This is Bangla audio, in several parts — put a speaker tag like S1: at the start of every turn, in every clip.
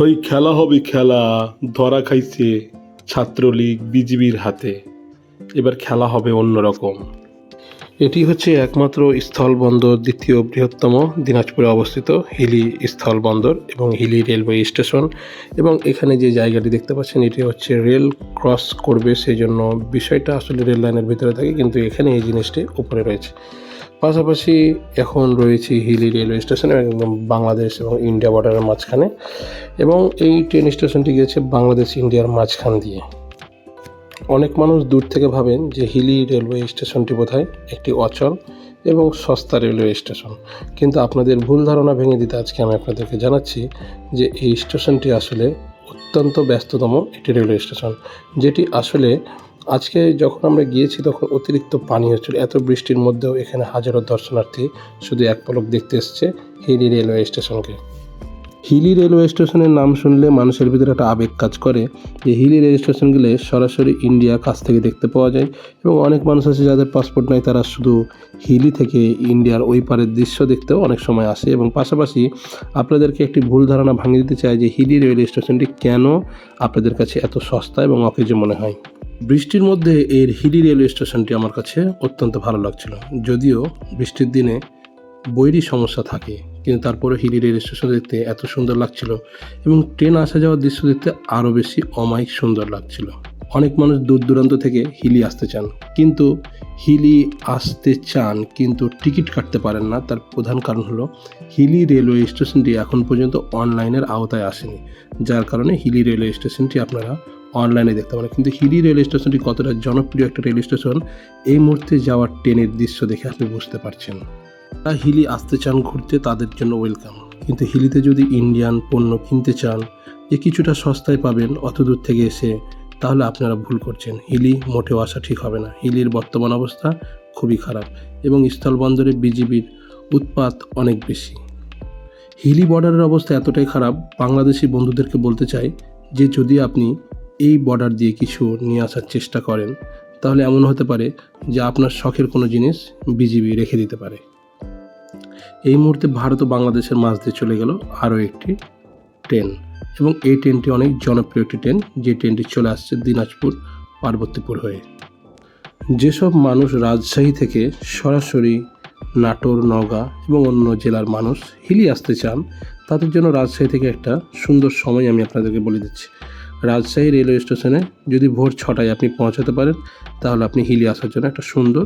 S1: ওই খেলা হবে খেলা, ধরা খাইছে ছাত্রলীগ বিজিবির হাতে। এবার খেলা হবে অন্যরকম। এটি হচ্ছে একমাত্র স্থলবন্দর, দ্বিতীয় বৃহত্তম দিনাজপুরে অবস্থিত হিলি স্থলবন্দর এবং হিলি রেলওয়ে স্টেশন এবং এখানে যে জায়গাটি দেখতে পাচ্ছেন, এটি হচ্ছে রেল ক্রস করবে সেই জন্য বিষয়টা আসলে রেল লাইনের ভিতরে থাকে, কিন্তু এখানে এই জিনিসটি উপরে রয়েছে। পাশাপাশি এখন রয়েছে হিলি রেলওয়ে স্টেশনে একদম বাংলাদেশ এবং ইন্ডিয়া বর্ডারের মাঝখানে এবং এই ট্রেন স্টেশনটি গিয়েছে বাংলাদেশ, ইন্ডিয়ার মাঝখান দিয়ে। অনেক মানুষ দূর থেকে ভাবেন যে হিলি রেলওয়ে স্টেশনটি বোধহয় একটি অচল এবং সস্তা রেলওয়ে স্টেশন। কিন্তু আপনাদের ভুল ধারণা ভেঙে দিতে আজকে আমি আপনাদেরকে জানাচ্ছি যে এই স্টেশনটি আসলে অত্যন্ত ব্যস্ততম একটি রেলওয়ে স্টেশন, যেটি আসলে আজকে যখন আমরা গিয়েছি, তখন অতিরিক্ত পানি হচ্ছিল। এত বৃষ্টির মধ্যেও এখানে হাজারো দর্শনার্থী শুধু এক পলক দেখতে এসছে হিলি রেলওয়ে স্টেশনকে। হিলি রেলওয়ে স্টেশনের নাম শুনলে মানুষের ভিতরে একটা আবেগ কাজ করে যে হিলি রেল স্টেশন গেলে সরাসরি ইন্ডিয়া কাছ থেকে দেখতে পাওয়া যায় এবং অনেক মানুষ আছে যাদের পাসপোর্ট নাই, তারা শুধু হিলি থেকে ইন্ডিয়ার ওই পারের দৃশ্য দেখতেও অনেক সময় আসে এবং পাশাপাশি আপনাদেরকে একটি ভুল ধারণা ভাঙিয়ে দিতে চাই যে হিলি রেলওয়ে স্টেশনটি কেন আপনাদের কাছে এত সস্তা এবং অকেজো মনে হয়। বৃষ্টির মধ্যে এর হিলি রেলওয়ে স্টেশনটি আমার কাছে অত্যন্ত ভালো লাগছিল। যদিও বৃষ্টির দিনে বৈরী সমস্যা থাকে, কিন্তু তারপরে হিলি রেল স্টেশন দেখতে এত সুন্দর লাগছিল এবং ট্রেন আসা যাওয়ার দৃশ্য দেখতে আরও বেশি অমায়িক সুন্দর লাগছিল। অনেক মানুষ দূর দূরান্ত থেকে হিলি আসতে চান, কিন্তু হিলি আসতে চান, কিন্তু টিকিট কাটতে পারেন না। তার প্রধান কারণ হলো হিলি রেলওয়ে স্টেশনটি এখন পর্যন্ত অনলাইনের আওতায় আসেনি। যার কারণে হিলি রেলওয়ে স্টেশনটি আপনারা অনলাইনে দেখতে পারেন। কিন্তু হিলি রেল স্টেশনটি কতটা জনপ্রিয় একটা রেল স্টেশন, এই মুহূর্তে যাওয়ার ট্রেনের দৃশ্য দেখে আপনি বুঝতে পারছেন। যারা হিলি আসতে চান ঘুরতে, তাদের জন্য ওয়েলকাম কিন্তু হিলিতে যদি ইন্ডিয়ান পণ্য কিনতে চান, যে কিছুটা সস্তায় পাবেন অত দূর থেকে এসে, তাহলে আপনারা ভুল করছেন। হিলি মোটেও আসা ঠিক হবে না। হিলির বর্তমান অবস্থা খুবই খারাপ এবং স্থলবন্দরে বিজিবির উৎপাত অনেক বেশি। হিলি বর্ডারের অবস্থা এতটাই খারাপ, বাংলাদেশি বন্ধুদেরকে বলতে চাই যে যদি আপনি এই বর্ডার দিয়ে কিছু নিয়ে আসার চেষ্টা করেন, তাহলে এমন হতে পারে যে আপনার শখের কোনো জিনিস বিজিবি রেখে দিতে পারে। এই মুহূর্তে ভারত ও বাংলাদেশের মাঝ দিয়ে চলে গেল আরও একটি ট্রেন এবং এই ট্রেনটি অনেক জনপ্রিয় একটি ট্রেন, যে ট্রেনটি চলে আসছে দিনাজপুর, পার্বতীপুর হয়ে। যেসব মানুষ রাজশাহী থেকে সরাসরি নাটোর, নওগাঁ এবং অন্য জেলার মানুষ হিলি আসতে চান, তাদের জন্য রাজশাহী থেকে একটা সুন্দর সময় আমি আপনাদেরকে বলে দিচ্ছি। রাজশাহী রেলওয়ে স্টেশনে যদি ভোর ছটায় আপনি পৌঁছাতে পারেন, তাহলে আপনি হিলি আসার জন্য একটা সুন্দর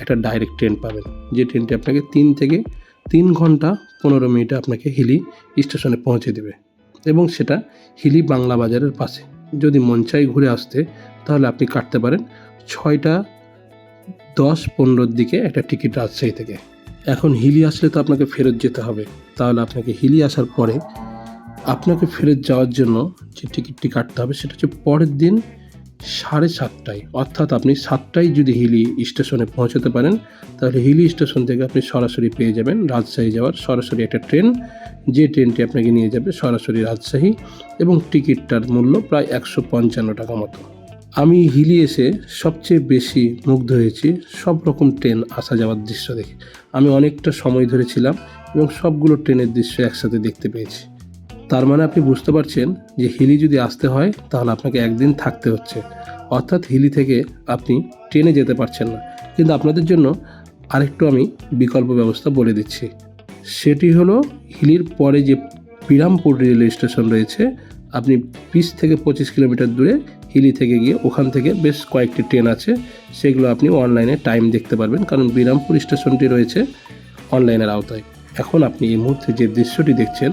S1: একটা ডাইরেক্ট ট্রেন পাবেন। যে ট্রেনটি আপনাকে তিন থেকে তিন ঘণ্টা পনেরো মিনিটে আপনাকে হিলি স্টেশনে পৌঁছে দেবে এবং সেটা হিলি বাংলা বাজারের পাশে। যদি মন চাই ঘুরে আসতে, তাহলে আপনি কাটতে পারেন ছয়টা দশ পনেরোর দিকে একটা টিকিট রাজশাহী থেকে। এখন হিলি আসলে তো আপনাকে ফেরত যেতে হবে। তাহলে আপনাকে হিলি আসার পরে আপনাকে ফেরত যাওয়ার জন্য যে টিকিটটি কাটতে হবে, সেটা হচ্ছে পরের দিন সাড়ে সাতটায়। অর্থাৎ আপনি সাতটায় যদি হিলি স্টেশনে পৌঁছাতে পারেন, তাহলে হিলি স্টেশন থেকে আপনি সরাসরি পেয়ে যাবেন রাজশাহী যাওয়ার সরাসরি একটা ট্রেন। যে ট্রেনটি আপনাকে নিয়ে যাবে সরাসরি রাজশাহী এবং টিকিটটার মূল্য প্রায় একশো পঞ্চান্ন টাকা মতো। আমি হিলি এসে সবচেয়ে বেশি মুগ্ধ হয়েছি, সব রকম ট্রেন আসা যাওয়ার দৃশ্য দেখে। আমি অনেকটা সময় ধরেছিলাম এবং সবগুলো ট্রেনের দৃশ্য একসাথে দেখতে পেয়েছি। তার মানে আপনি বুঝতে পারছেন যে হিলি যদি আসতে হয়, তাহলে আপনাকে একদিন থাকতে হচ্ছে। অর্থাৎ হিলি থেকে আপনি ট্রেনে যেতে পারছেন না। কিন্তু আপনাদের জন্য আরেকটু আমি বিকল্প ব্যবস্থা বলে দিচ্ছি। সেটি হলো হিলির পরে যে বিরামপুর রেলওয়ে স্টেশন রয়েছে, আপনি বিশ থেকে পঁচিশ কিলোমিটার দূরে হিলি থেকে গিয়ে ওখান থেকে বেশ কয়েকটি ট্রেন আছে, সেগুলো আপনি অনলাইনে টাইম দেখতে পারবেন, কারণ বিরামপুর স্টেশনটি রয়েছে অনলাইনের আওতায়। এখন আপনি এই মুহূর্তে যে দৃশ্যটি দেখছেন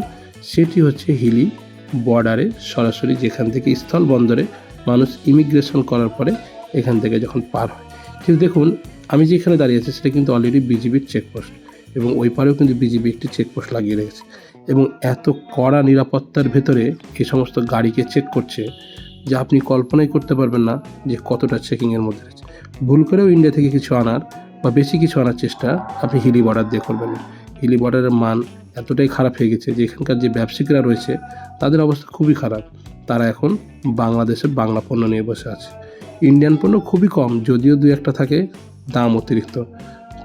S1: সেটি হচ্ছে হিলি বর্ডারে সরাসরি যেখান থেকে স্থল বন্দরে মানুষ ইমিগ্রেশন করার পরে এখান থেকে যখন পার হয়। কিন্তু দেখুন, আমি যেখানে দাঁড়িয়ে আছি সেটা কিন্তু অলরেডি বিজিবির চেকপোস্ট এবং ওই পারেও কিন্তু বিজিবি একটি চেকপোস্ট লাগিয়ে রেখেছে। এবং এত কড়া নিরাপত্তার ভেতরে এই সমস্ত গাড়িকে চেক করছে যে আপনি কল্পনাই করতে পারবেন না যে কতটা চেকিংয়ের মধ্যে রয়েছে। ভুল করেও ইন্ডিয়া থেকে কিছু আনার বা বেশি কিছু আনার চেষ্টা আপনি হিলি বর্ডার দিয়ে করবেন না। হিলি বর্ডারের মান এতটাই খারাপ হয়ে গেছে যে এখানকার যে ব্যবসায়িকরা রয়েছে, তাদের অবস্থা খুবই খারাপ। তারা এখন বাংলাদেশে বাংলা পণ্য নিয়ে বসে আছে। ইন্ডিয়ান পণ্য খুবই কম, যদিও দু একটা থাকে, দাম অতিরিক্ত।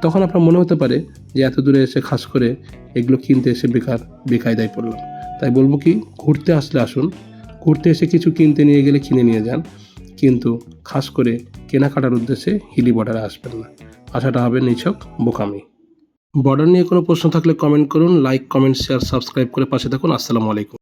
S1: তখন আপনার মনে হতে পারে যে এত দূরে এসে খাস করে এগুলো কিনতে এসে বেকার, বেকায়দায় পড়লাম। তাই বলব কি, ঘুরতে আসলে আসুন। ঘুরতে এসে কিছু কিনতে নিয়ে গেলে কিনে নিয়ে যান। কিন্তু খাস করে কেনাকাটার উদ্দেশ্যে হিলি বর্ডারে আসবেন না। আশাটা হবে নিছক বোকামি। বর্ডার নিয়ে কোনো প্রশ্ন থাকলে কমেন্ট করুন লাইক কমেন্ট শেয়ার সাবস্ক্রাইব করে পাশে থাকুন। আসসালামু আলাইকুম।